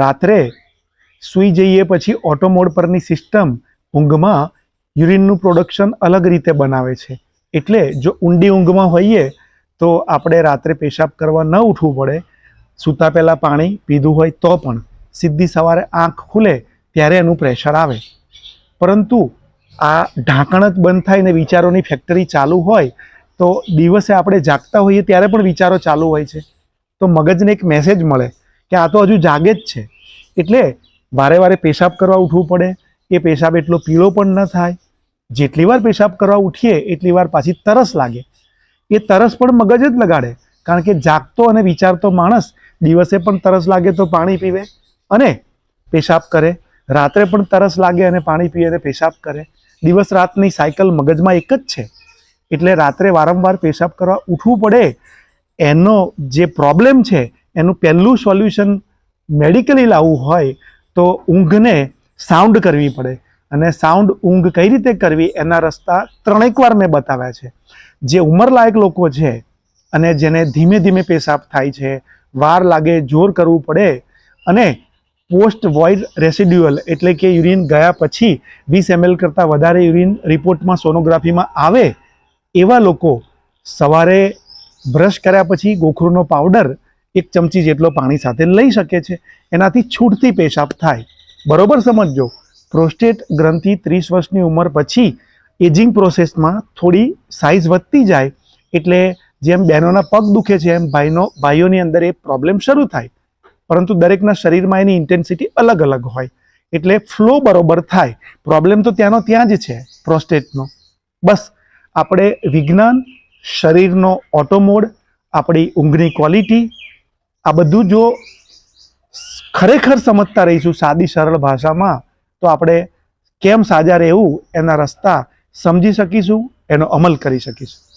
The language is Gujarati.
રાત્રે સૂઈ જઈએ પછી ઓટો મોડ પરની સિસ્ટમ ઊંઘમાં યુરિનનું પ્રોડક્શન અલગ રીતે બનાવે છે. એટલે જો ઊંડી ઊંઘમાં હોઈએ તો આપણે રાત્રે પેશાબ કરવા ન ઉઠવું પડે. સૂતા પહેલાં પાણી પીધું હોય તો પણ સીધી સવારે આંખ ખુલે ત્યારે એનું પ્રેશર આવે. પરંતુ આ ઢાંકણ જ બંધ થાય ને વિચારોની ફેક્ટરી ચાલુ હોય તો દિવસે આપણે જાગતા હોઈએ ત્યારે પણ વિચારો ચાલુ હોય છે. તો મગજને એક મેસેજ મળે કે આ તો હજુ જાગે જ છે. એટલે વારે વારે પેશાબ કરવા ઉઠવું પડે. એ પેશાબ એટલો પીળો પણ ન થાય. જેટલી વાર પેશાબ કરવા ઉઠીએ, એટલી વાર પાછી તરસ લાગે. એ તરસ પણ મગજ જ લગાડે. કારણ કે જાગતો અને વિચારતો માણસ દિવસે પણ તરસ લાગે તો પાણી પીવે અને પેશાબ કરે. રાત્રે પણ તરસ લાગે અને પાણી પીએ અને પેશાબ કરે. દિવસ રાતની સાયકલ મગજમાં એક જ છે. એટલે રાત્રે વારંવાર પેશાબ કરવા ઉઠવું પડે. એનો જે પ્રોબ્લેમ છે એનું પહેલું સોલ્યુશન મેડિકલી લાવવું હોય તો ઊંઘને સાઉન્ડ કરવી પડે. અને સાઉન્ડ ઊંઘ કઈ રીતે કરવી એના રસ્તા ત્રણેક વાર મેં બતાવ્યા છે. જે ઉંમરલાયક લોકો છે અને જેને ધીમે ધીમે પેશાબ થાય છે, વાર લાગે, જોર કરવું પડે અને પોસ્ટ વોઇડ રેસિડ્યુઅલ એટલે કે યુરિન ગયા પછી વીસ એમએલ કરતાં વધારે યુરિન રિપોર્ટમાં સોનોગ્રાફીમાં આવે એવા લોકો સવારે બ્રશ કર્યા પછી ગોખરુનો પાવડર એક ચમચી જેટલો પાણી સાથે લઈ શકે છે. એનાથી છૂટથી પેશાબ થાય. બરોબર સમજજો? પ્રોસ્ટેટ ગ્રંથિ ત્રીસ વર્ષની ઉંમર પછી એજિંગ પ્રોસેસમાં થોડી સાઇઝ વધતી જાય. એટલે જેમ બહેનોના પગ દુખે છે, એમ ભાઈનો, ભાઈઓની અંદર એ પ્રોબ્લેમ શરૂ થાય. પરંતુ દરેકના શરીરમાં એની ઇન્ટેન્સિટી અલગ અલગ હોય. એટલે ફ્લો બરોબર થાય. પ્રોબ્લેમ તો ત્યાંનો ત્યાં જ છે, પ્રોસ્ટેટનો. બસ, આપણે વિજ્ઞાન, શરીરનો ઓટોમોડ, આપણી ઊંઘની ક્વોલિટી આ બધું જો ખરેખર સમજતા રહીશું સાદી સરળ ભાષામાં, તો આપણે કેમ સાજા રહેવું એના રસ્તા સમજી શકીશું, એનો અમલ કરી શકીશું.